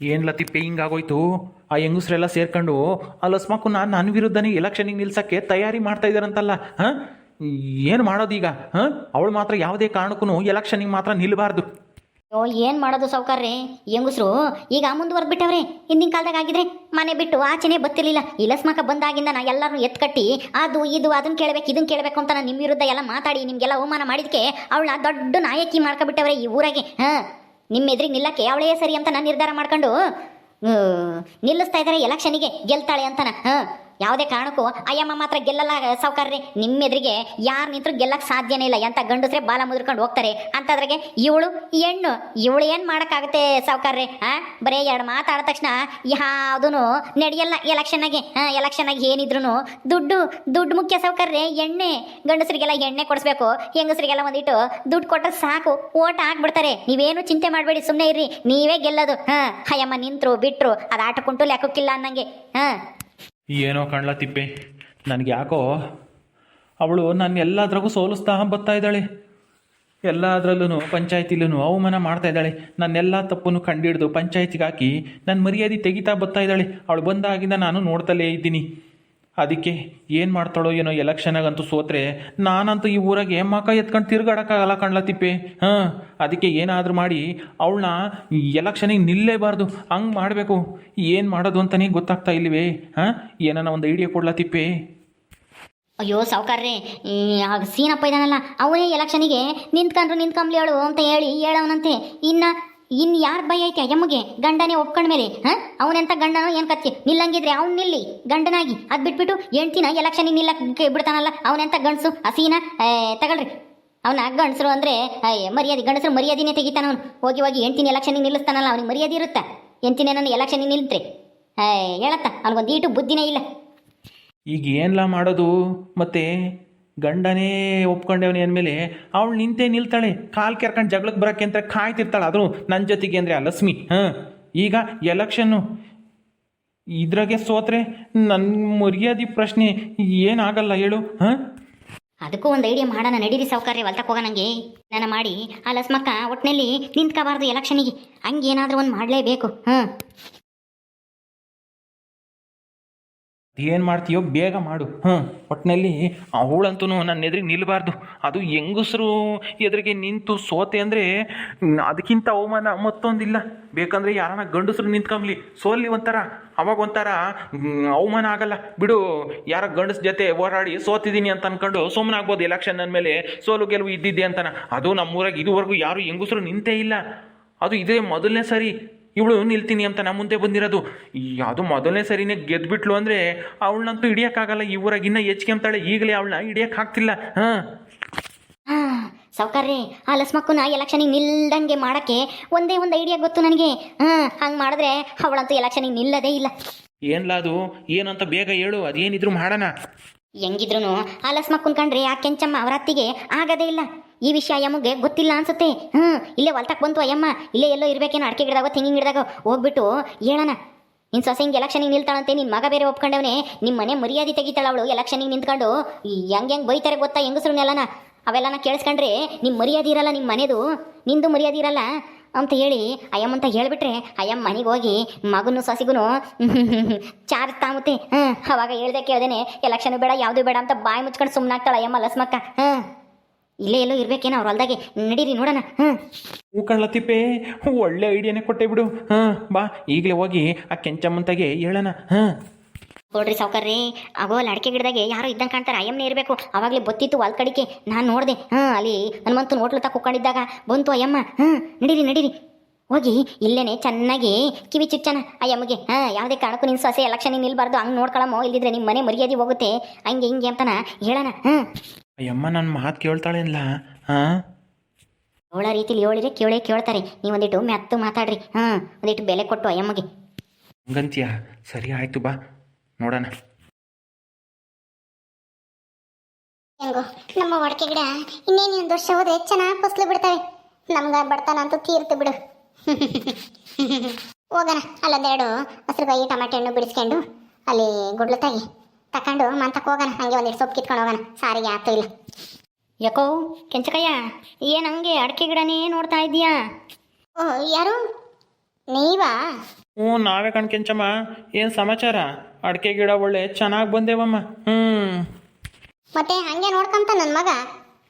ಏನ್ ಪೇಯಿಂಗ್ ಆಗೋಯ್ತು? ಆ ಹೆಂಗಸ್ರೆಲ್ಲ ಸೇರ್ಕೊಂಡು ಆ ನಾನು ನನ್ನ ವಿರುದ್ಧನೇ ಎಲೆಕ್ಷನಿಗೆ ನಿಲ್ಸಕ್ಕೆ ತಯಾರಿ ಮಾಡ್ತಾ ಇದಾರಂತಲ್ಲ, ಹಾಂ? ಏನು ಮಾಡೋದೀಗ, ಹಾಂ? ಅವಳು ಮಾತ್ರ ಯಾವುದೇ ಕಾರಣಕ್ಕೂ ಎಲೆಕ್ಷನಿಗೆ ಮಾತ್ರ ನಿಲ್ಲಬಾರ್ದು ಓ, ಏನು ಮಾಡೋದು ಸಾವುಕಾರ್ರೆ? ಹೆಂಗಸ್ರು, ಈಗ ಮುಂದುವರೆದು ಬಿಟ್ಟವ್ರೆ ಹಿಂದಿನ ಕಾಲದಾಗ ಆಗಿದ್ರೆ ಮನೆ ಬಿಟ್ಟು ಆಚೆನೆ ಬತ್ತಿರಲಿಲ್ಲ ಇಲಸ್ಮಕ ಬಂದಾಗಿಂದ ನಾ ಎಲ್ಲರನ್ನು ಎತ್ಕಟ್ಟಿ, ಅದು ಇದು ಅದನ್ನ ಕೇಳಬೇಕು ಇದನ್ನ ಕೇಳಬೇಕು ಅಂತ ನಾನು ನಿಮ್ಮ ವಿರುದ್ಧ ಎಲ್ಲ ಮಾತಾಡಿ, ನಿಮಗೆಲ್ಲ ಅವಮಾನ ಮಾಡಿದ್ಕೆ, ಅವಳನ್ನ ದೊಡ್ಡ ನಾಯಕಿ ಮಾಡ್ಕೊಬಿಟ್ಟವ್ರೆ ಈ ಊರಾಗೆ, ಹಾಂ? ನಿಮ್ಮ ಎದುರಿಗೆ ನಿಲ್ಲಕ್ಕೆ ಅವಳೇ ಸರಿ ಅಂತ ನಾನು ನಿರ್ಧಾರ ಮಾಡ್ಕೊಂಡು ನಿಲ್ಲಿಸ್ತಾ ಇದ್ದಾರೆ ಎಲೆಕ್ಷನಿಗೆ ಗೆಲ್ತಾಳೆ ಅಂತನ ಹಾಂ ಯಾವುದೇ ಕಾರಣಕ್ಕೂ ಅಯ್ಯಮ್ಮ ಮಾತ್ರ ಗೆಲ್ಲಲ್ಲ, ಸಾವುಕಾರ್ರಿ. ನಿಮ್ಮ ಎದುರಿಗೆ ಯಾರು ನಿಂತರೂ ಗೆಲ್ಲಕ್ಕೆ ಸಾಧ್ಯನೇ ಇಲ್ಲ. ಎಂತ ಗಂಡಸ್ರೆ ಬಾಲ ಮುದ್ರಕೊಂಡು ಹೋಗ್ತಾರೆ. ಅಂತದ್ರಾಗೆ ಇವಳು ಹೆಣ್ಣು. ಇವಳು ಏನು ಮಾಡೋಕ್ಕಾಗುತ್ತೆ ಸಾವುಕಾರ್ರಿ ಹಾಂ ಬರೀ ಎರಡು ಮಾತಾಡಿದ ತಕ್ಷಣ ಯಾವುದೂ ನಡೆಯಲ್ಲ ಎಲೆಕ್ಷನ್ನಾಗೆ ಹಾಂ ಎಲೆಕ್ಷನ್ನಾಗೆ ಏನಿದ್ರು ದುಡ್ಡು ದುಡ್ಡು ಮುಖ್ಯ ಸೌಕರ್ಯ ಎಣ್ಣೆ. ಗಂಡಸರಿಗೆಲ್ಲ ಎಣ್ಣೆ ಕೊಡಿಸ್ಬೇಕು. ಹೆಂಗಸರಿಗೆಲ್ಲ ಒಂದಿಟ್ಟು ದುಡ್ಡು ಕೊಟ್ಟರೆ ಸಾಕು. ಓಟ್ ಹಾಕ್ಬಿಡ್ತಾರೆ ನೀವೇನು ಚಿಂತೆ ಮಾಡಬೇಡಿ ಸುಮ್ಮನೆ ಇರ್ರಿ. ನೀವೇ ಗೆಲ್ಲೋದು ಹಾಂ ಅಯ್ಯಮ್ಮ ನಿಂತರು ಬಿಟ್ಟರು ಅದು ಆಟ ಕುಂಟು ಲೆಕ್ಕಕ್ಕಿಲ್ಲ ಅನ್ನಂಗೆ ಹಾಂ ಏನೋ ಕಣ್ಲ ತಿಪ್ಪೆ. ನನಗೆ ಯಾಕೋ ಅವಳು ನನ್ನ ಎಲ್ಲದ್ರಾಗೂ ಸೋಲಿಸ್ತಾ ಬರ್ತಾ ಇದ್ದಾಳೆ. ಎಲ್ಲದರಲ್ಲೂ ಪಂಚಾಯತಿಲೂ ಅವಮಾನ ಮಾಡ್ತಾ ಇದ್ದಾಳೆ. ನನ್ನೆಲ್ಲ ತಪ್ಪನ್ನು ಕಂಡಿಡ್ದು ಪಂಚಾಯತಿಗೆ ಹಾಕಿ ನನ್ನ ಮರ್ಯಾದೆ ತೆಗಿತಾ ಬರ್ತಾ ಇದ್ದಾಳೆ. ಅವಳು ಬಂದಾಗಿಂದ ನಾನು ನೋಡ್ತಲೇ ಇದ್ದೀನಿ. ಅದಕ್ಕೆ ಏನು ಮಾಡ್ತಾಳೋ ಏನೋ ಎಲೆಕ್ಷನಾಗಂತೂ ಸೋತ್ರೆ, ನಾನಂತೂ ಈ ಊರಾಗೆ ಮಕ ಎತ್ಕೊಂಡು ತಿರ್ಗಾಡೋಕ್ಕಾಗಲ್ಲ ಕಣ್ಲ ತಿಪ್ಪೆ. ಹಾಂ, ಅದಕ್ಕೆ ಏನಾದರೂ ಮಾಡಿ ಅವಳನ್ನ ಎಲೆಕ್ಷನಿಗೆ ನಿಲ್ಲೇಬಾರ್ದು. ಹಂಗೆ ಮಾಡಬೇಕು. ಏನು ಮಾಡೋದು ಅಂತಲೇ ಗೊತ್ತಾಗ್ತಾ ಇಲ್ವೇ ಹಾಂ, ಏನಾನ ಒಂದು ಐಡಿಯಾ ಕೊಡ್ಲತಿಪ್ಪೆ ಅಯ್ಯೋ ಸಾವುಕಾರ್ರೆ, ಆಗ ಸೀನಪ್ಪ ಇದಾನಲ್ಲ, ಅವನೇ ಎಲೆಕ್ಷನಿಗೆ ನಿಂತ್ಕೊಂಡ್ರು ನಿಂತ್ಕೊಂಬ್ಲಿ ಹೇಳು ಅಂತ ಹೇಳಿ ಹೇಳವನಂತೆ. ಇನ್ನ ಇನ್ ಯಾರ ಭಯ ಐತೆ ಯಮ್ಮಗೆ ಗಂಡನೇ ಒಪ್ಕೊಂಡ್ಮೇಲೆ ಹಾ? ಅವನೆಂತ ಗಂಡನೋ ಏನ್ ಕತ್ತಿ? ನಿಲ್ಲಂಗಿದ್ರೆ ಅವ್ನು ನಿಲ್ಲಿ, ಗಂಡನಾಗಿ. ಅದ್ ಬಿಟ್ಬಿಟ್ಟು ಎಂಟಿನ ಎಲೆಕ್ಷನ್ ನಿಲ್ಲಕ್ಕೆ ಬಿಡ್ತಾನಲ್ಲ, ಅವನೆಂತ ಗಂಡಸು? ಹಸೀನ? ತಗೊಳ್ರಿ. ಅವನ ಗಂಡಸರು ಅಂದ್ರೆ ಮರ್ಯಾದೆ, ಗಂಡಸರು ಮರ್ಯಾದೆನೇ ತೆಗಿತಾನ ಅವನು. ಹೋಗಿ ಹೋಗಿ ಎಂಟಿನ ಎಲೆಕ್ಷನ್ ನಿಲ್ಲಿಸ್ತಾನಲ್ಲ, ಅವನಿಗೆ ಮರ್ಯಾದೆ ಇರುತ್ತೆ? ಎಂಟಿನ ನನ್ನ ಎಲೆಕ್ಷನಿಗೆ ನಿಲ್ತ್ರಿ. ಹೇಳತ್ತ? ಅವನಿಗೊಂದು ಈಟು ಬುದ್ಧಿನೇ ಇಲ್ಲ. ಈಗ ಏನ್ಲ ಮಾಡೋದು? ಮತ್ತೆ ಗಂಡನೇ ಒಪ್ಕೊಂಡವನೇ ಅಂದಮೇಲೆ ಅವಳು ನಿಂತೇ ನಿಲ್ತಾಳೆ. ಕಾಲು ಕೆರ್ಕೊಂಡು ಜಗಳಕ್ಕೆ ಬರೋಕ್ಕೆ ಅಂತ ಕಾಯ್ತಿರ್ತಾಳೆ. ಆದರೂ ನನ್ನ ಜೊತೆಗೆ ಅಂದರೆ ಆ ಲಕ್ಷ್ಮಿ. ಹಾಂ. ಈಗ ಎಲೆಕ್ಷನ್ನು. ಇದ್ರಾಗೆ ಸೋತ್ರೆ ನನ್ನ ಮರ್ಯಾದಿ ಪ್ರಶ್ನೆ ಏನಾಗಲ್ಲ ಹೇಳು. ಹಾಂ? ಅದಕ್ಕೂ ಒಂದು ಐಡಿಯಾ ಮಾಡೋಣ. ನಡೀರಿ ಸೌಕರ್ಯ ಹೊಲ್ತಕ್ಕೆ ಹೋಗೋಣಂಗೆ ನಾನು ಮಾಡಿ ಆ ಲಸ್ಮಕ್ಕ ಒಟ್ಟಿನಲ್ಲಿ ನಿಂತ್ಕೋಬಾರ್ದು ಎಲೆಕ್ಷನಿಗೆ. ಹಂಗೇನಾದರೂ ಒಂದು ಮಾಡಲೇಬೇಕು. ಹಾಂ. ಏನು ಮಾಡ್ತೀಯೋ ಬೇಗ ಮಾಡು. ಹ್ಞೂ ಒಟ್ಟಿನಲ್ಲಿ ಅವಳಂತೂ ನನ್ನ ಎದುರಿಗೆ ನಿಲ್ಲಬಾರ್ದು ಅದು ಹೆಂಗಸರು ಎದುರಿಗೆ ನಿಂತು ಸೋತೆ ಅಂದರೆ ಅದಕ್ಕಿಂತ ಅವಮಾನ ಮತ್ತೊಂದಿಲ್ಲ. ಬೇಕಂದರೆ ಯಾರನ್ನ ಗಂಡಸರು ನಿಂತ್ಕೊಂಬ್ಲಿ. ಸೋಲಿ ಒಂಥರ. ಅವಾಗ ಒಂಥರ ಅವಮಾನ ಆಗಲ್ಲ. ಬಿಡು, ಯಾರ ಗಂಡಸ ಜೊತೆ ಹೋರಾಡಿ ಸೋತಿದ್ದೀನಿ ಅಂತ ಅನ್ಕೊಂಡು ಸುಮ್ಮನೆ ಆಗ್ಬೋದು ಎಲೆಕ್ಷನ್ ಅಂದಮೇಲೆ ಸೋಲು ಗೆಲುವು ಇದ್ದಿದ್ದೆ ಅಂತಾನೆ. ಅದು ನಮ್ಮೂರಾಗ ಇದುವರೆಗೂ ಯಾರು ಹೆಂಗಸರು ನಿಂತೇ ಇಲ್ಲ. ಅದು ಇದೇ ಮೊದಲನೇ ಸರಿ. ಇವಳು ನಿಲ್ತೀನಿ ಅಂತ ನಮ್ಮ ಮುಂದೆ ಬಂದಿರೋದು. ಯಾವುದು ಮೊದಲನೇ ಸರಿನೇ ಗೆದ್ಬಿಟ್ಲು ಅಂದರೆ ಅವಳನ್ನಂತೂ ಹಿಡಿಯೋಕ್ಕಾಗಲ್ಲ. ಹೆಚ್ಚಿಗೆ ಅಂತಾಳೆ ಈಗಲೇ ಅವಳನ್ನ ಹಿಡಿಯೋಕ್ಕಾಗ್ತಿಲ್ಲ ಹಾಂ. ಹಾಂ ಸೌಕರ್ರಿ ಆ ಲಸ್ಮಕ್ಕನ ಎಲೆಕ್ಷನಿಗೆ ನಿಲ್ದಂಗೆ ಮಾಡೋಕ್ಕೆ ಒಂದೇ ಒಂದು ಐಡಿಯಾ ಗೊತ್ತು ನನಗೆ. ಹಾಂ ಹಂಗೆ ಮಾಡಿದ್ರೆ ಅವಳಂತೂ ಎಲೆಕ್ಷನಿಗೆ ನಿಲ್ಲದೇ ಇಲ್ಲ. ಏನ್ಲಾ ಅದು ಏನಂತ ಬೇಗ ಹೇಳು ಅದೇನಿದ್ರು ಮಾಡೋಣ. ಹೆಂಗಿದ್ರು ಆ ಲಸ್ಮಕ್ಕನ್ ಕಂಡ್ರೆ ಆ ಕೆಂಚಮ್ಮ ಅವರ ಅತ್ತಿಗೆ ಆಗದೇ ಇಲ್ಲ. ಈ ವಿಷಯ ಅಯ್ಯಮ್ಮಗೆ ಗೊತ್ತಿಲ್ಲ ಅನ್ಸುತ್ತೆ. ಹ್ಞೂ ಇಲ್ಲೇ ಹೊಲ್ತಕ್ಕೆ ಬಂತು ಅಯ್ಯಮ್ಮ. ಇಲ್ಲೇ ಎಲ್ಲೋ ಇರ್ಬೇಕೇನೋ ಅಡಿಕೆ ಗಿಡದಾಗ, ತೆಂಗಿನ ಗಿಡದಾಗ, ಹೋಗ್ಬಿಟ್ಟು ಹೇಳೋಣ. ನಿನ್ನ ಸೊಸೆ ಹಿಂಗೆ ಎಲೆಕ್ಷನಿಗೆ ನಿಲ್ತಾಳಂತೆ ನಿನ್ನ ಮಗ ಬೇರೆ ಒಪ್ಕೊಂಡವನೇ. ನಿಮ್ಮ ಮನೆ ಮರ್ಯಾದೆ ತೆಗಿತಾಳ ಅವಳು ಎಲೆಕ್ಷನಿಗೆ ನಿಂತ್ಕೊಂಡು. ಹೆಂಗೆ ಹೆಂಗೆ ಬೈತಾರೆ ಗೊತ್ತಾ ಹೆಂಗಸ್ರನ್ನೆಲ್ಲನ ಅವೆಲ್ಲನ ಕೇಳಿಸ್ಕೊಂಡ್ರೆ ನಿಮ್ಮ ಮರ್ಯಾದೆ ಇರಲ್ಲ ನಿಮ್ಮ ಮನೆದು. ನಿಂದು ಮರ್ಯಾದೆ ಇರಲ್ಲ ಅಂತ ಹೇಳಿ ಅಯ್ಯಮ್ಮ ಅಂತ ಹೇಳ್ಬಿಟ್ರೆ ಅಯ್ಯಮ್ಮ ಮನೆಗೆ ಹೋಗಿ ಮಗನೂ ಸೊಸಿಗೂ ಚಾರ್ಜ್ ತಾಮುತ್ತೆ ಹಾಂ ಅವಾಗ ಹೇಳ್ದೆ ಕೇಳ್ದೇನೆ, ಎಲೆಕ್ಷನ್ ಬೇಡ, ಯಾವುದು ಬೇಡ ಅಂತ ಬಾಯಿ ಮುಚ್ಕೊಂಡು ಸುಮ್ಮನಾಗ್ತಾಳೆ ಅಯ್ಯಮ್ಮ ಲಸ್ಮಕ್ಕ. ಹಾಂ ಇಲ್ಲೇ ಎಲ್ಲೋ ಇರ್ಬೇಕೇನೋ ಅವ್ರ ಹೊಲ್ದಾಗೆ. ನಡೀರಿ ನೋಡೋಣ. ಹಾಂ ಹೂ ಕಳ್ಳತಿಪ್ಪೆ ಒಳ್ಳೆ ಐಡಿಯಾನೇ ಕೊಟ್ಟೆ ಬಿಡು. ಹಾಂ ಬಾ ಈಗಲೇ ಹೋಗಿ ಆ ಕೆಂಚಮ್ಮಂತಾಗೆ ಹೇಳೋಣ. ಹಾಂ ನೋಡ್ರಿ ಸಾವುಕಾರ್ರಿ ಆಗೋ ಅಲ್ಲಿ ಅಡಿಕೆ ಗಿಡದಾಗೆ ಯಾರೋ ಇದ್ದಂಗೆ ಕಾಣ್ತಾರೆ. ಅಯ್ಯಮ್ಮನೇ ಇರಬೇಕು. ಅವಾಗಲೇ ಬತ್ತಿತ್ತು ಹೊಲ್ ಕಡಿಕೆ. ನಾನು ನೋಡಿದೆ. ಹಾಂ ಅಲ್ಲಿ ಹನುಮಂತನ ಹೋಟ್ಲು ತಕ್ಕ ಕುಕ್ಕೊಂಡಿದ್ದಾಗ ಬಂತು ಅಯ್ಯಮ್ಮ. ಹಾಂ ನಡೀರಿ ನಡೀರಿ. ಹೋಗಿ ಇಲ್ಲೇನೆ ಚೆನ್ನಾಗಿ ಕಿವಿ ಚುಚ್ಚನ ಅಯ್ಯಮ್ಮಗೆ. ಹಾಂ ಯಾವುದೇ ಕಾರಣಕ್ಕೂ ನಿನ್ನ ಸೊಸೆ ಎಲೆಕ್ಷನ್ ನಿಲ್ಬಾರ್ದು ಹಂಗೆ ನೋಡ್ಕೊಳಮೋ ಇಲ್ಲಿದ್ರೆ ನಿಮ್ಮ ಮನೆ ಮರ್ಯಾದೆ ಹೋಗುತ್ತೆ. ಹಂಗೆ ಹಿಂಗೆ ಅಂತನ ಹೇಳೋಣ. ಹಾಂ ಅಯ್ಯಮ್ಮ ನನ್ನ ಮಾತು ಕೇಳ್ತಾಳೇನ್ಲ? ಹಾಂ? ಅವಳ ರೀತಿಲಿ ಹೇಳಿದ್ರೆ ಕೇಳೇ ಕೇಳ್ತಾರೆ. ನೀವು ಒಂದಿಟ್ಟು ಮೆತ್ತು ಮಾತಾಡ್ರಿ. ಹಾಂ ಒಂದಿಟ್ಟು ಬೆಲೆ ಕೊಟ್ಟು ಅಯ್ಯಮ್ಮಗೆ. ಹಂಗಂತೀಯ? ಸರಿ ಆಯಿತು ಬಾ. ನೋಡೋಣ. ಹೆಂಗೋ ನಮ್ಮ ಒಡಕೆ ಗಿಡ ಇನ್ನೇನು ಒಂದು ವರ್ಷ ಹೋದ್ರೆ ಚೆನ್ನಾಗಿ ಫಸಲು ಬಿಡ್ತವೆ. ನಮ್ಗೆ ಬಡತನ ಅಂತೂ ತೀರ್ತು ಬಿಡು. ಹೋಗೋಣ. ಅಲ್ಲೊಂದೆರಡು ಹಸಿರುಗಾಯಿ ಟಮಾಟೆ ಹಣ್ಣು ಬಿಡಿಸ್ಕೊಂಡು ಅಲ್ಲಿ ಗುಡ್ಲು ತಾಗಿ ತಕೊಂಡು ಮಂತಕ್ಕೆ ಹೋಗೋಣ ಹಂಗೆ ಒಂದು ಸೊಪ್ಪು ಕಿತ್ಕೊಂಡು ಹೋಗೋಣ. ಸಾರಿಗೆ ಆಯ್ತು ಇಲ್ಲ. ಯಾಕೋ ಕೆಂಚಕಯ್ಯ ಏನು ಹಂಗೆ ಅಡಿಕೆ ಗಿಡನೇ ನೋಡ್ತಾ ಇದೀಯಾ ಓ ಯಾರು? ನೀವಾ? ಹ್ಞೂ ನಾವೇ ಕಣ್ಕೆಂಚಮ್ಮ ಏನು ಸಮಾಚಾರ? ಅಡಿಕೆ ಗಿಡ ಒಳ್ಳೆ ಚೆನ್ನಾಗಿ ಬಂದೇವಮ್ಮ. ಹ್ಞೂ ಮತ್ತೆ ಹಂಗೆ ನೋಡ್ಕೊಂತ ನನ್ನ ಮಗ?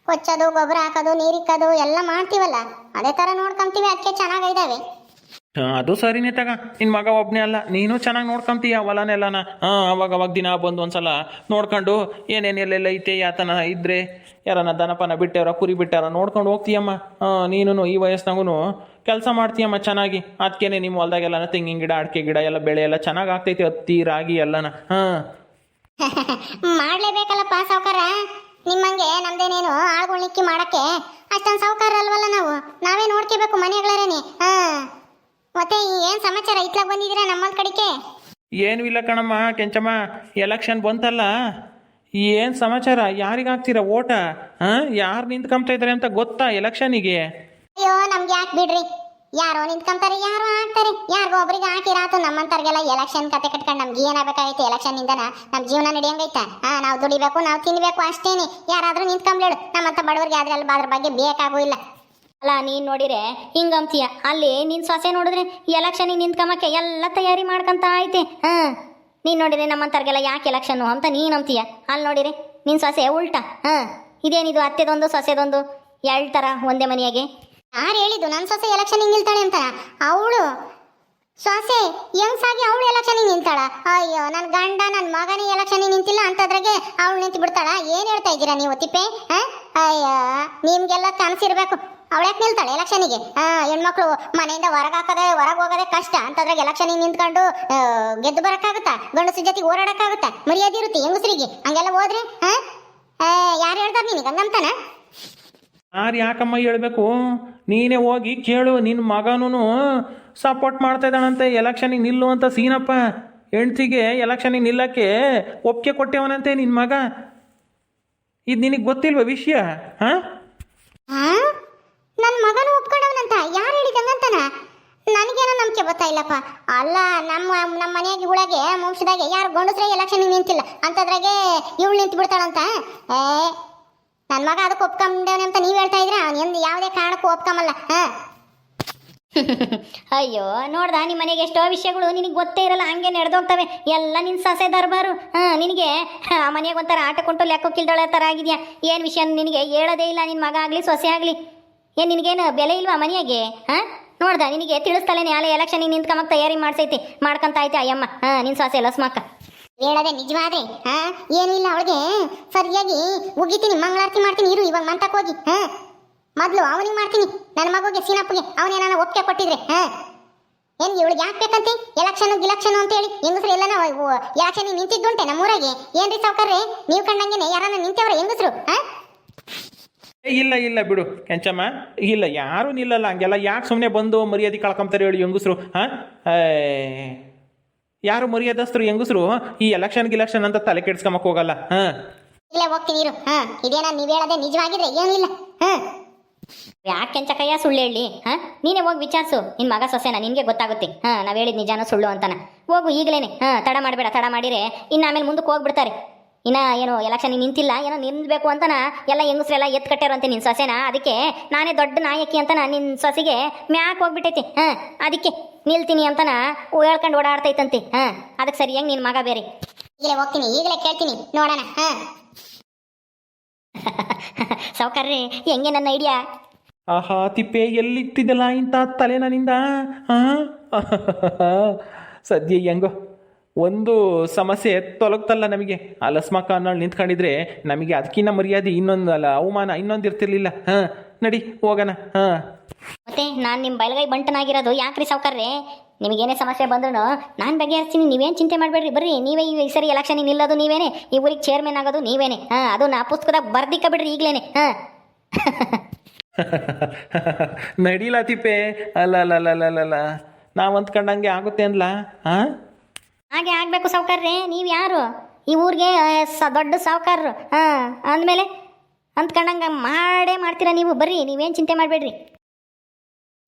ಕೊಚ್ಚೋದು ಗೊಬ್ಬರ ಹಾಕೋದು ನೀರಿಕ್ಕೋದು ಎಲ್ಲ ಮಾಡ್ತೀವಲ್ಲ? ಅದೇ ಥರ ನೋಡ್ಕೊಂತೀವಿ ಅದಕ್ಕೆ ಚೆನ್ನಾಗಿದ್ದಾವೆ ಅದು ಸರಿನೇ ತಗ. ನಿನ್ನ ಮಗ ಒಬ್ಬನೇ ಅಲ್ಲ, ನೀನು ಚೆನ್ನಾಗಿ ನೋಡ್ಕೊಂತೀಯ ಹೊಲನೆಲ್ಲನ ಹಾಂ, ಅವಾಗ ಅವಾಗ ದಿನ ಬಂದು ಒಂದ್ಸಲ ನೋಡ್ಕೊಂಡು ಏನೇನೆಲ್ಲೆಲ್ಲ ಐತೆ, ಯಾತನ ಇದ್ರೆ ಯಾರನ್ನ ದನಪನ ಬಿಟ್ಟಾರ ಕುರಿ ಬಿಟ್ಟಾರ ನೋಡ್ಕೊಂಡು ಹೋಗ್ತೀಯಮ್ಮ. ಹಾಂ ನೀನು ಈ ವಯಸ್ಸಿನಾಗೂ ಕೆಲಸ ಮಾಡ್ತೀಯಮ್ಮ ಚೆನ್ನಾಗಿ. ಅದಕ್ಕೇನೆ ನಿಮ್ಮ ಹೊಲ್ದಾಗೆಲ್ಲ ತೆಂಗಿನ ಗಿಡ, ಅಡಿಕೆ ಗಿಡ, ಎಲ್ಲ ಬೆಳೆ ಎಲ್ಲ ಚೆನ್ನಾಗಿ ಆಗ್ತೈತಿ ಹತ್ತಿ ರಾಗಿ ಎಲ್ಲನ. ಹಾಂ. ಮಾಡ್ಲೇಬೇಕಲ್ಲಪ್ಪ ಸಾವುಕಾರ. ನಿಮ್ಮಂಗೆ ನಮ್ದೇನೇನು ಆಳ್ಗೊಳ್ಳಿಕ್ಕಿ ಮಾಡಕ್ಕೆ? ಅಷ್ಟೊಂದು ಸಾವುಕಾರ ಅಲ್ವಲ್ಲ ನಾವು? ನಾವೇ ನೋಡ್ಕೋಬೇಕು ಮನೆಗಳೇನೆ ಹಾ. ಮತ್ತೆ ಏನ್ ಸಮಾಚಾರ? ಇತ್ಲಾಗ ಬಂದಿದ್ದೀರಾ ನಮ್ಮಲ್ ಕಡಿಕೆ ಏನು ಇಲ್ಲ ಕಣಮ್ಮ ಕೆಂಚಮ್ಮ ಎಲೆಕ್ಷನ್ ಬಂತಲ್ಲ. ಏನು ಸಮಾಚಾರ? ಯಾರಿಗೆ ಹಾಕ್ತೀರಾ ಓಟ ಹಾಂ ಯಾರು ನಿಂತ್ಕೊಂತ ಇದ್ದಾರೆ ಅಂತ ಗೊತ್ತಾ ಎಲೆಕ್ಷನಿಗೆ ಅಯ್ಯೋ ನಮ್ಗೆ ಯಾಕೆ ಬಿಡ್ರಿ? ಯಾರೋ ನಿಂತ್ಕೊಂತಾರೆ ಯಾರೋ ಆಗ್ತಾರೆ ಯಾರಿಗೋ ಒಬ್ರಿಗೆ ಹಾಕಿರಾತು ನಮ್ಮಂತರ್ಗೆಲ್ಲ ಎಲೆಕ್ಷನ್ ಕತೆ ಕಟ್ಕೊಂಡು ನಮ್ಗೆ ಏನಾಗಬೇಕಾಗೈತೆ? ಎಲೆಕ್ಷನ್ ಇಂದನ ನಮ್ಮ ಜೀವನ ನಡೆಯಂಗೈತಾ? ಹಾ ನಾವು ದುಡಿಬೇಕು ನಾವು ತಿನ್ಬೇಕು ಅಷ್ಟೇನೆ. ಯಾರಾದ್ರೂ ನಿಂತ್ಕೊಂಬ್ಲೇಳು ನಮ್ಮಂತ ಬಡವರಿಗೆ ಆದ್ರೆ ಅಲ್ಲಿ ಅದ್ರ ಬಗ್ಗೆ ಬೇಕಾಗೂ ಇಲ್ಲ. ಅಲ್ಲ, ನೀನು ನೋಡಿರೆ, ಹಿಂಗಂತೀಯ. ಅಲ್ಲಿ ನಿನ್ನ ಸೊಸೆ ನೋಡಿದ್ರೆ ಎಲೆಕ್ಷನಿಗೆ ನಿಂತ್ಕೊಂಬಕ್ಕೆ ಎಲ್ಲ ತಯಾರಿ ಮಾಡ್ಕಂತ ಐತೆ ಹಾಂ. ನೀನು ನೋಡಿರೆ ನಮ್ಮಂತರ್ಗೆಲ್ಲ ಯಾಕೆ ಎಲೆಕ್ಷನ್ನು ಅಂತ ನೀನು ಅಂತೀಯ ಅಲ್ಲಿ ನೋಡಿರಿ ನಿನ್ನ ಸೊಸೆ ಉಲ್ಟಾ. ಹಾಂ. ಇದೇನಿದು ಅತ್ತೆದೊಂದು, ಸೊಸೆದೊಂದು? ಥರ ಒಂದೇ ಮನೆಯಾಗೆ. ಯಾರು ಹೇಳಿದ್ದು? ನನ್ನ ಸೊಸೆ ಎಲೆಕ್ಷನ್ ನಿಲ್ತಾಳೆ ಅಂತ ಅವಳು? ಸೊಸೆ ಹೆಂಗ್ಸಾಗಿ ಅವಳು ಎಲೆಕ್ಷನ್ ನಿಂತಾಳ? ಅಯ್ಯೋ ನನ್ನ ಗಂಡ ನನ್ನ ಮಗನೇ ಎಲೆಕ್ಷನ್ ನಿಂತಿಲ್ಲ ಅಂತದ್ರಾಗೆ ಅವಳು ನಿಂತು ಬಿಡ್ತಾಳ ಏನ್ ಹೇಳ್ತಾ ಇದ್ದೀರಾ ನೀವು ತಿಪ್ಪೆ? ಆ? ಅಯ್ಯೋ, ನಿಮ್ಗೆಲ್ಲ ಕನಸಿರ್ಬೇಕು. ಅವಳ್ಯಾಕೆ ನಿಲ್ತಾಳೆ ಎಲೆಕ್ಷನಿಗೆ ಹೆಣ್ಮಕ್ಳು ಮನೆಯಿಂದ ಹೊರಗೆ ಹಾಕೋದೆ, ಹೊರಗೆ ಹೋಗೋದೆ ಕಷ್ಟ. ಅಂತದ್ರಾಗ ಎಲೆಕ್ಷನಿಗೆ ನಿಂತ್ಕೊಂಡು ಗೆದ್ದು ಬರೋಕ್ಕಾಗುತ್ತಾ? ಗಂಡಸು ಜೊತೆಗೆ ಓಡಾಡೋಕ್ಕಾಗುತ್ತಾ? ಮರ್ಯಾದೆ ಇರುತ್ತೆ ಹೆಂಗಸರಿಗೆ? ಹಂಗೆಲ್ಲ ಹೋದ್ರೆ ಯಾರು ಹೇಳ್ತಾರೆ ನಿನಗೆ ಹಂಗಂತಾನ ಯಾರು ಯಾಕಮ್ಮ ಹೇಳ್ಬೇಕು? ನೀನೇ ಹೋಗಿ ಕೇಳು. ನಿನ್ನ ಮಗನೂ ಸಪೋರ್ಟ್ ಮಾಡ್ತಾ ಇದ್ದಾನಂತೆ. ಎಲೆಕ್ಷನಿಗೆ ನಿಲ್ಲು ಅಂತ ಸೀನಪ್ಪ. ಹೆಂಡ್ತಿಗೆ ಎಲೆಕ್ಷನಿಗೆ ನಿಲ್ಲಕ್ಕೆ ಒಪ್ಪಿಗೆ ಕೊಟ್ಟೆವನಂತೆ ನಿನ್ನ ಮಗ. ಇದು ನಿನಗೆ ಗೊತ್ತಿಲ್ವ ವಿಷಯ? ಹಾ ನನ್ನ ಮಗನು ಒಪ್ಕೊಂಡವನಂತ ಯಾರು ಹೇಳಿದಂಗಂತನ ನನಗೇನೋ ನಂಬಿಕೆ ಬರ್ತಾ ಇಲ್ಲಪ್ಪ. ಅಲ್ಲ, ನಮ್ಮ ನಮ್ಮ ಮನೆಯಾಗಿ ಹುಳಗೆ ಮುಂಚಿದಾಗೆ ಯಾರು ಗಂಡಸ್ರೆ ಎಲೆಕ್ಷನ್ ನಿಂತಿಲ್ಲ. ಅಂತದ್ರಾಗೆ ಇವಳು ನಿಂತು ಬಿಡ್ತಾಳಂತ? ಏ ನನ್ನ ಮಗ ಅದಕ್ಕೆ ಒಪ್ಕೊಂಡವನೆ ಅಂತ ನೀವು ಹೇಳ್ತಾ ಇದ್ರೆ ಅವ್ನು ಎಂದು ಯಾವುದೇ ಕಾರಣಕ್ಕೂ ಒಪ್ಕೊಂಬಲ್ಲ ಅಯ್ಯೋ, ನೋಡ್ದ ನಿಮ್ಮ ಮನೆಗೆ ಎಷ್ಟೋ ವಿಷಯಗಳು ನಿನಗೆ ಗೊತ್ತೇ ಇರಲ್ಲ, ಹಂಗೆ ನಡೆದೋಗ್ತವೆ. ಎಲ್ಲ ನಿನ್ನ ಸೊಸೆ ದರ್ಬಾರು. ಹಾಂ, ನಿನಗೆ ಆ ಮನೆಗೆ ಒಂಥರ ಆಟ ಕೊಂಟು ಲೆಕ್ಕಕ್ಕಿಲ್ದೊಳೆ ಥರ ಆಗಿದೆಯಾ? ಏನು ವಿಷಯ ನಿನಗೆ ಹೇಳೋದೇ ಇಲ್ಲ ನಿನ್ನ ಮಗ ಆಗಲಿ, ಸೊಸೆ ಆಗಲಿ. ಏನು ನಿನಗೇನು ಬೆಲೆ ಇಲ್ವಾ ಮನೆಯಾಗೆ, ಹಾಂ? ನೋಡ್ದ, ನಿನಗೆ ತಿಳಿಸ್ತಲೇನೆ ಅಲ್ಲೇ ನಿಂತ ನಿಂತ್ಕೊಂಬಕ್ಕೆ ತಯಾರಿ ಮಾಡ್ಸೈತಿ ಮಾಡ್ಕೊಂತ ಐತೆ ಅಯ್ಯಮ್ಮ. ಹಾ, ನಿನ್ ಸೊಸೆ ಲಸ್ಮಕ್ಕ ಹೇಳದೆ ನಿಜವಾದ್ರೆ, ಹಾ? ಏನು ಇಲ್ಲ ಅವಳಿಗೆ. ಸರಿಯಾಗಿ ಉಗಿತೀನಿ, ಮಂಗಳಾರತಿ ಮಾಡ್ತೀನಿ, ಇರು, ಇವಾಗ ಮಂತಕ್ಕೆ ಹೋಗಿ, ಹಾ? ಮೊದಲು ಅವನಿಗೆ ಮಾಡ್ತೀನಿ, ನನ್ನ ಮಗುಗೆ, ಸೀನಪ್ಪಗೆ ಅವನೇನ ಒಪ್ಪಿಗೆ ಕೊಟ್ಟಿದ್ರೆ, ಹಾ? ಏನ್ ಇವಳಿಗೆ ಯಾಕೆ ಬೇಕಂತೆ? ಎಲೆಕ್ಷನ್ ಗಿಲೆಕ್ಷನ್ ಅಂತ ಹೇಳಿ, ಹೆಂಗಸರು ಎಲ್ಲನ ಎಲೆಕ್ಷನ್ ನಿಂತಿದ್ದುಂಟೆ ನಮ್ಮೂರಾಗೆ. ಏನ್ರಿ ಸೌಕರ್ಯ ನೀವು ಕಂಡಂಗೆನೆ, ಯಾರನ್ನ ನಿಂತವ್ರ ಹೆಂಗಸರು, ಹಾ? ಇಲ್ಲ ಇಲ್ಲ, ಬಿಡು. ಕೆಂಚಮ್ಮ, ಇಲ್ಲ, ಯಾರೂ ನಿಲ್ಲಲ್ಲ, ಹಂಗೆಲ್ಲ ಯಾಕೆ ಸುಮ್ಮನೆ ಬಂದು ಮರ್ಯಾದೆ ಕಳ್ಕೊಂತಾರೆ ಹೇಳಿ ಹೆಂಗಸ್ರು, ಹಾಂ? ಯಾರು ಮರ್ಯಾದಸ್ತರು ಹೆಂಗಸ್ರು? ಈ ಎಲೆಕ್ಷನ್ ಗಿಲೆಕ್ಷನ್ ಅಂತ ತಲೆ ಕೆಡ್ಸ್ಕೊಂಬಕ್ ಹೋಗಲ್ಲ, ಹಾಂ? ಇಲ್ಲ ಹೋಗ್ತೀನಿ ಇರು, ಹಾಂ? ಇದೇನ ನೀವು ಹೇಳದೆ ನಿಜವಾಗಿದ್ರೆ ಏನಿಲ್ಲ ಹಾ? ಯಾಕೆ ಕೆಂಚಕಯ್ಯ ಸುಳ್ಳು ಹೇಳಿ, ಹಾಂ? ನೀನೇ ಹೋಗಿ ವಿಚಾರಿಸು. ನಿನ್ನ ಮಗ ಸೊಸೆನ, ನಿನಗೆ ಗೊತ್ತಾಗುತ್ತೆ, ಹಾಂ? ನಾವು ಹೇಳಿದ ನಿಜಾನೂ ಸುಳ್ಳು ಅಂತಾನ. ಹೋಗು ಈಗಲೇನೆ, ಹಾಂ? ತಡ ಮಾಡಬೇಡ, ತಡ ಮಾಡಿರೆ ಇನ್ನು ಆಮೇಲೆ ಮುಂದಕ್ಕೆ ಹೋಗ್ಬಿಡ್ತಾರೆ. ಇನ್ನ ಏನು ಎಲೆಕ್ಷನ್ ನಿಂತಿಲ್ಲ ಏನೋ ನಿಲ್ಬೇಕು ಅಂತನ ಎಲ್ಲ ಹೆಂಗಸ್ರೆಲ್ಲ ಎತ್ ಅಂತ ನಿನ್ನ ಸೊಸೆನ. ಅದಕ್ಕೆ ನಾನೇ ದೊಡ್ಡ ನಾಯಕಿ ಅಂತನ ನಿನ್ನ ಸೊಸೆಗೆ ಮ್ಯಾಕ್ ಹೋಗ್ಬಿಟ್ಟೈತಿ. ಹಾಂ ಅದಕ್ಕೆ ನಿಲ್ತೀನಿ ಅಂತನ ಹೇಳ್ಕೊಂಡು ಓಡಾಡ್ತೈತಂತೆ. ಹಾಂ ಅದಕ್ಕೆ ಸರಿಯಾಗಿ ನಿನ್ನ ಮಗ ಬೇರೆ? ಈಗಲೇ ಹೋಗ್ತೀನಿ ಈಗಲೇ ಕೇಳ್ತೀನಿ ನೋಡೋಣ ಹಾಂ. ಸೌಕರ್ರಿ ಹೆಂಗೆ ನನ್ನ ಐಡಿಯಾ ಆಹಾ ತಿಪ್ಪೆ ಎಲ್ಲಿಟ್ಟಿದ್ದಲ್ಲ ಇಂಥ ತಲೆ ನನ್ನಿಂದ ಹಾ ಸದ್ಯ ಹೆಂಗೋ. ಒಂದು ಸಮಸ್ಯೆ ತೊಲಗ್ತಲ್ಲ ನಮಗೆ. ಆ ಲಸ್ಮಕ್ಕ ಅನ್ನೋಳು ನಿಂತ್ಕೊಂಡಿದ್ರೆ ನಮಗೆ ಅದಕ್ಕಿನ್ನ ಮರ್ಯಾದೆ ಇನ್ನೊಂದು ಅಲ್ಲ ಅವಮಾನ ಇನ್ನೊಂದು ಇರ್ತಿರ್ಲಿಲ್ಲ. ಹಾಂ ನಡಿ ಹೋಗೋಣ. ಹಾಂ. ಮತ್ತೆ ನಾನು ನಿಮ್ಮ ಬಲಗೈ ಬಂಟನಾಗಿರೋದು ಯಾಕ್ರಿ ಸಾವುಕಾರ್ರೆ? ನಿಮಗೇನೇ ಸಮಸ್ಯೆ ಬಂದ್ರು ನಾನು ಬಗೆಹರಿಸ್ತೀನಿ ನೀವೇನು ಚಿಂತೆ ಮಾಡಬೇಡ್ರಿ. ಬರ್ರಿ ನೀವೇ ಈ ಸರಿ ಎಲೆಕ್ಷನ್ ನಿಲ್ಲೋದು ನೀವೇನೆ ಈ ಊರಿಗೆ ಚೇರ್ಮನ್ ಆಗೋದು ನೀವೇನೆ. ಹಾಂ ಅದು ನಾ ಪುಸ್ತಕದಾಗ ಬರ್ದಿಕ್ಕ ಬಿಡ್ರಿ ಈಗಲೇನೆ. ಹಾಂ. ನಡೀಲ ತಿಪ್ಪೆ. ಅಲ್ಲ ಅಲ್ಲ ಅಲ್ಲ ಅಲ್ಲ ಅಲ್ಲ ಅಲ್ಲ ನಾವು ಅಂದ್ಕೊಂಡಂಗೆ ಆಗುತ್ತೆ ಅನ್ಲ ಹಾಂ? ಹಾಗೆ ಆಗಬೇಕು ಸಾವುಕಾರ್ರೆ, ನೀವು ಯಾರು? ಈ ಊರಿಗೆ ಸ, ದೊಡ್ಡ ಸಾವುಕಾರರು. ಹಾಂ, ಅಂದಮೇಲೆ ಅಂದ್ಕೊಂಡಂಗೆ ಮಾಡೇ ಮಾಡ್ತೀರಾ ನೀವು? ಬರ್ರಿ, ನೀವೇನು ಚಿಂತೆ ಮಾಡ್ಬೇಡ್ರಿ.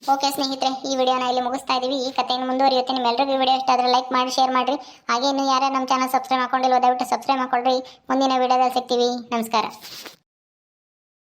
ಓಕೆ ಸ್ನೇಹಿತರೆ, ಈ ವಿಡಿಯೋನ ಇಲ್ಲಿ ಮುಗಿಸ್ತಾ ಇದೀವಿ. ಈ ಕಥೆಯನ್ನು ಮುಂದುವರಿಯುತ್ತೆ. ನಿಮ್ಮೆಲ್ಲರಿಗೂ ಈ ವಿಡಿಯೋ ಇಷ್ಟ ಆದರೆ ಲೈಕ್ ಮಾಡಿ ಶೇರ್ ಮಾಡಿರಿ. ಹಾಗೆ ಇನ್ನು ಯಾರು ನಮ್ಮ ಚಾನಲ್ ಸಬ್ಸ್ಕ್ರೈಬ್ ಮಾಡ್ಕೊಂಡಿಲ್ಲ ದಯವಿಟ್ಟು ಸಬ್ಸ್ಕ್ರೈಬ್ ಮಾಡ್ಕೊಳ್ರಿ. ಮುಂದಿನ ವಿಡಿಯೋದಲ್ಲಿ ಸಿಗ್ತೀವಿ. ನಮಸ್ಕಾರ.